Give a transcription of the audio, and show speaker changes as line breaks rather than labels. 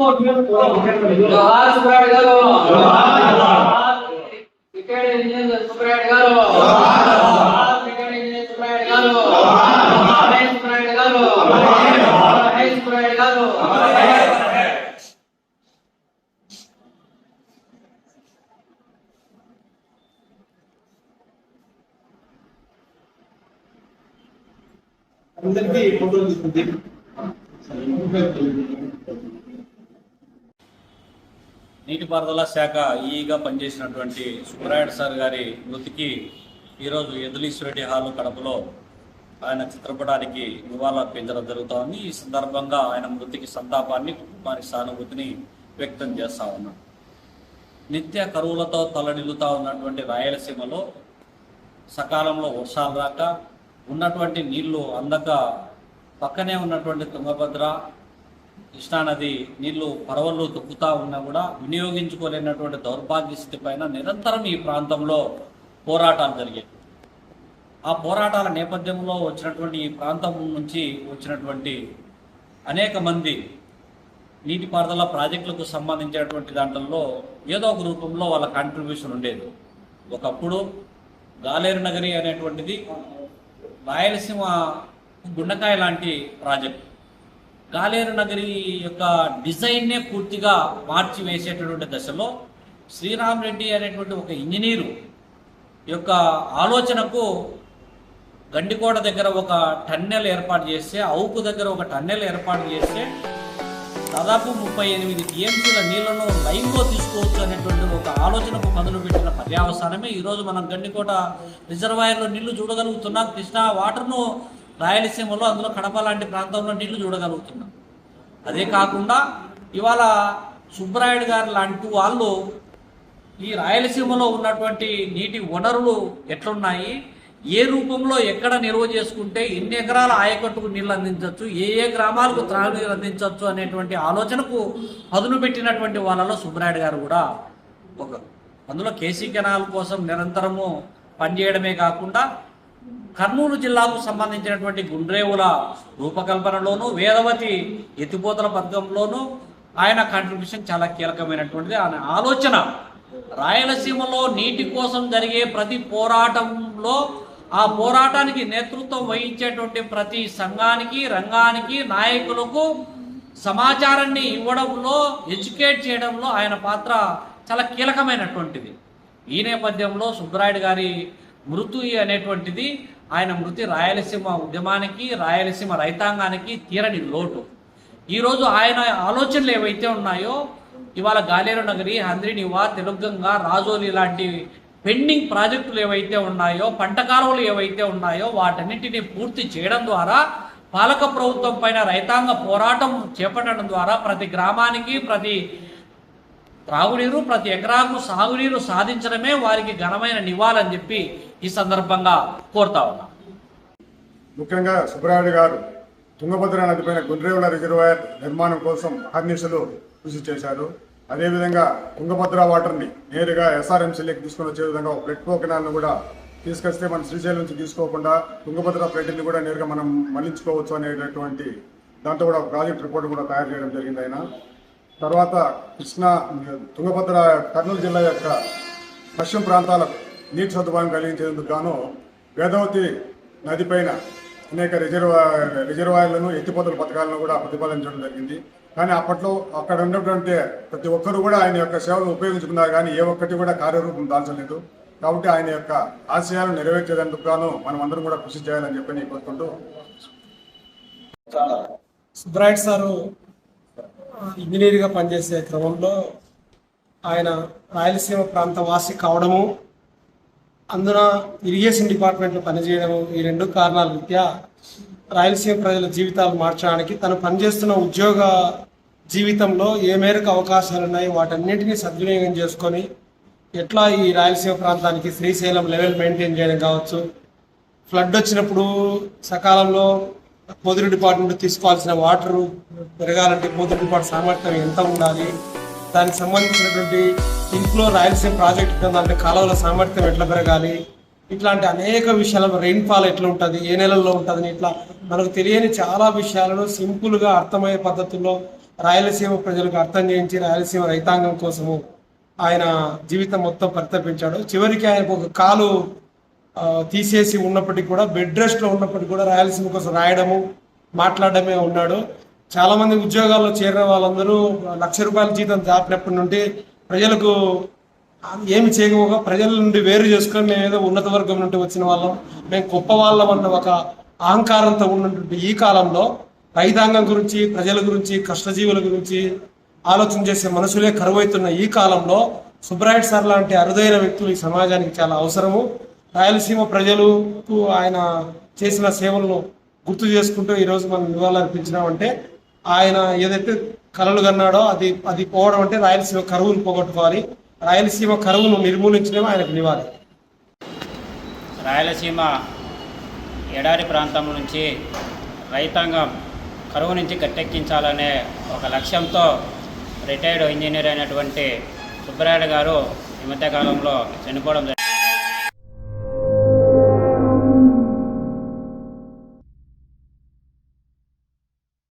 జోహార్ సుబ్రాయుడు గారు cricket engineer Subrayudu గారు cricket engineer Subrayudu గారు హై గారు హై గారు
అందరికీ ఫోటోలు తీసుకుంది.
నీటిపారుదల శాఖ ఈగా పనిచేసినటువంటి సుబ్బరాయుడు సార్ గారి మృతికి ఈరోజు ఎదులీశ్వరెడ్డి హాల్ కడపలో ఆయన చిత్రపటానికి నివాళులర్పించడం జరుగుతోంది. ఈ సందర్భంగా ఆయన మృతికి సంతాపాన్ని కుటుంబానికి సానుభూతిని వ్యక్తం చేస్తా ఉన్నాం. నిత్య కరువులతో తలడిల్లుతా ఉన్నటువంటి రాయలసీమలో సకాలంలో వర్షాలు రాక ఉన్నటువంటి నీళ్ళు అందక పక్కనే ఉన్నటువంటి తుంగభద్ర కృష్ణానది నీళ్ళు పరవళ్ళు తొక్కుతా ఉన్నా కూడా వినియోగించుకోలేనటువంటి దౌర్భాగ్య స్థితి పైన నిరంతరం ఈ ప్రాంతంలో పోరాటాలు జరిగాయి. ఆ పోరాటాల నేపథ్యంలో వచ్చినటువంటి ఈ ప్రాంతం నుంచి వచ్చినటువంటి అనేక మంది నీటిపారుదల ప్రాజెక్టులకు సంబంధించినటువంటి దాంట్లో ఏదో ఒక రూపంలో వాళ్ళ కాంట్రిబ్యూషన్ ఉండేది. ఒకప్పుడు గాలేరు నగరి అనేటువంటిది రాయలసీమ గుండకాయ లాంటి ప్రాజెక్ట్. గాలేరు నగరి యొక్క డిజైన్నే పూర్తిగా మార్చి వేసేటటువంటి దశలో శ్రీరామ్ రెడ్డి అనేటువంటి ఒక ఇంజనీరు యొక్క ఆలోచనకు గండికోట దగ్గర ఒక టన్నెల్ ఏర్పాటు చేస్తే అవుకు దగ్గర ఒక టన్నెల్ ఏర్పాటు చేస్తే దాదాపు ముప్పై ఎనిమిది టీఎంసీల నీళ్ళను లైన్లో తీసుకోవచ్చు అనేటువంటి ఒక ఆలోచనకు మొదలు పెట్టిన పర్యావసానమే. ఈరోజు మనం గండికోట రిజర్వాయర్లో నీళ్ళు చూడగలుగుతున్నాం. కృష్ణా వాటర్ను రాయలసీమలో అందులో కడప లాంటి ప్రాంతంలో నీళ్ళు చూడగలుగుతున్నాం. అదే కాకుండా ఇవాళ సుబ్బరాయుడు గారు లాంటి వాళ్ళు ఈ రాయలసీమలో ఉన్నటువంటి నీటి వనరులు ఎట్లున్నాయి? ఏ రూపంలో ఎక్కడ నిల్వ చేసుకుంటే ఎన్ని ఎకరాల ఆయకట్టుకు నీళ్ళు అందించవచ్చు? ఏ ఏ గ్రామాలకు త్రాగునీరు అందించవచ్చు అనేటువంటి ఆలోచనకు పదును పెట్టినటువంటి వాళ్ళలో సుబ్బరాయుడు గారు కూడా ఒక అందులో కేసీ కెనాల్ కోసం నిరంతరము పనిచేయడమే కాకుండా కర్నూలు జిల్లాకు సంబంధించినటువంటి గుండ్రేవుల రూపకల్పనలోను వేదవతి ఎత్తిపోతల పథకంలోనూ ఆయన కాంట్రిబ్యూషన్ చాలా కీలకమైనటువంటిది. ఆయన ఆలోచన రాయలసీమలో నీటి కోసం జరిగే ప్రతి పోరాటంలో ఆ పోరాటానికి నేతృత్వం వహించేటువంటి ప్రతి సంఘానికి రంగానికి నాయకులకు సమాచారాన్ని ఇవ్వడంలో ఎడ్యుకేట్ చేయడంలో ఆయన పాత్ర చాలా కీలకమైనటువంటిది. ఈ నేపథ్యంలో సుబ్బరాయుడు గారి మృతు అనేటువంటిది ఆయన మృతి రాయలసీమ ఉద్యమానికి రాయలసీమ రైతాంగానికి తీరని లోటు. ఈరోజు ఆయన ఆలోచనలు ఏవైతే ఉన్నాయో ఇవాళ గాలేరు నగరి హంద్రినివా తెలుగంగా రాజోలి లాంటి పెండింగ్ ప్రాజెక్టులు ఏవైతే ఉన్నాయో పంట కాలువలు ఏవైతే ఉన్నాయో వాటన్నిటిని పూర్తి చేయడం ద్వారా పాలక ప్రభుత్వం పైన రైతాంగ పోరాటం చేపట్టడం ద్వారా ప్రతి గ్రామానికి ప్రతి త్రాగునీరు ప్రతి ఎకరాకు సాగునీరు సాధించడమే వారికి ఘనమైన నివాళని చెప్పి ఈ సందర్భంగా కోరుతా ఉన్నా.
ముఖ్యంగా సుబ్రాయుడు గారు తుంగభద్ర నదిపైన గుండ్రేవుల రిజర్వాయర్ నిర్మాణం కోసం అహర్నిశలు కృషి చేశారు. అదేవిధంగా తుంగభద్ర వాటర్ని నేరుగా ఎస్ఆర్ఎంసీలోకి తీసుకుని వచ్చే విధంగా ఒక ప్లెట్కో కెనాల్ను కూడా తీసుకొస్తే మనం శ్రీశైలం నుంచి తీసుకోకుండా తుంగభద్ర ప్లేట్ని కూడా నేరుగా మనం మళ్ళించుకోవచ్చు అనేటటువంటి దాంతో కూడా ప్రాజెక్ట్ రిపోర్ట్ కూడా తయారు చేయడం జరిగింది ఆయన. తర్వాత కృష్ణా తుంగభద్ర కర్నూలు జిల్లా యొక్క పశ్చిమ ప్రాంతాలకు నీటి సదుపాయం కలిగించేందుకు గాను వేదవతి నదిపైన అనేక రిజర్వా రిజర్వాయర్లను ఎత్తిపోతల పథకాలను కూడా ప్రతిపాదించడం జరిగింది. కానీ అప్పట్లో అక్కడ ఉన్నటువంటి ప్రతి ఒక్కరు కూడా ఆయన యొక్క సేవలు ఉపయోగించుకున్నారు కానీ ఏ ఒక్కటి కూడా కార్యరూపం దాల్చలేదు. కాబట్టి ఆయన యొక్క ఆశయాలను నెరవేర్చేందుకు గాను మనం అందరం కూడా కృషి చేయాలని చెప్పి కోరుకుంటూ
సుబ్రాయట్ సారు ఇంజనీర్గా పనిచేసే క్రమంలో ఆయన రాయలసీమ ప్రాంత వాసి కావడము అందున ఇరిగేషన్ డిపార్ట్మెంట్లో పనిచేయడము ఈ రెండు కారణాల రీత్యా రాయలసీమ ప్రజల జీవితాలు మార్చడానికి తను పనిచేస్తున్న ఉద్యోగ జీవితంలో ఏ మేరకు అవకాశాలు ఉన్నాయి వాటన్నిటిని సద్వినియోగం చేసుకొని ఎట్లా ఈ రాయలసీమ ప్రాంతానికి శ్రీశైలం లెవెల్ మెయింటైన్ చేయడం కావచ్చు. ఫ్లడ్ వచ్చినప్పుడు సకాలంలో పొదురు డిపార్ట్మెంట్ తీసుకోవాల్సిన వాటర్ పెరగాలంటే పొదురు డిపార్ట్మెంట్ సామర్థ్యం ఎంత ఉండాలి? దానికి సంబంధించినటువంటి ఇన్ఫ్లో రాయలసీమ ప్రాజెక్ట్ కింద అంటే కాలువల సామర్థ్యం ఎట్లా పెరగాలి? ఇట్లాంటి అనేక విషయాలు రెయిన్ఫాల్ ఎట్లా ఉంటుంది? ఏ నెలల్లో ఉంటుంది? ఇట్లా మనకు తెలియని చాలా విషయాలను సింపుల్గా అర్థమయ్యే పద్ధతుల్లో రాయలసీమ ప్రజలకు అర్థం చేయించి రాయలసీమ రైతాంగం కోసము ఆయన జీవితం మొత్తం పరితపించాడు. చివరికి ఆయనకు ఒక కాలు తీసేసి ఉన్నప్పటికీ కూడా బెడ్ రెస్ట్లో ఉన్నప్పటికీ కూడా రాయలసీమ కోసం రాయడము మాట్లాడడమే ఉన్నాడు. చాలామంది ఉద్యోగాల్లో చేరిన వాళ్ళందరూ లక్ష రూపాయల జీతం దాటినప్పటి నుండి ప్రజలకు ఏమి చేయకపోగా ప్రజల నుండి వేరు చేసుకొని మేము ఏదో ఉన్నత వర్గం నుండి వచ్చిన వాళ్ళం. మేము గొప్ప వాళ్ళం అన్న ఒక అహంకారంతో ఉన్నటువంటి ఈ కాలంలో రైతాంగం గురించి ప్రజల గురించి కష్టజీవుల గురించి ఆలోచన చేసే మనుషులే కరువైతున్న ఈ కాలంలో సుబ్రాయుడు సార్ లాంటి అరుదైన వ్యక్తులు ఈ సమాజానికి చాలా అవసరము. రాయలసీమ ప్రజలకు ఆయన చేసిన సేవలను గుర్తు చేసుకుంటూ ఈరోజు మనం నివాళులర్పించినామంటే ఆయన ఏదైతే కలలు కన్నాడో అది అది పోవడం అంటే రాయలసీమ కరువును పోగొట్టుకోవాలి. రాయలసీమ కరువును నిర్మూలించడం ఆయనకు నివాళి.
రాయలసీమ ఎడారి ప్రాంతం నుంచి రైతాంగం కరువు నుంచి గట్టెక్కించాలనే ఒక లక్ష్యంతో రిటైర్డ్ ఇంజనీర్ అయినటువంటి సుబ్బరాయుడు గారు ఈ మధ్యకాలంలో చనిపోవడం జరిగింది.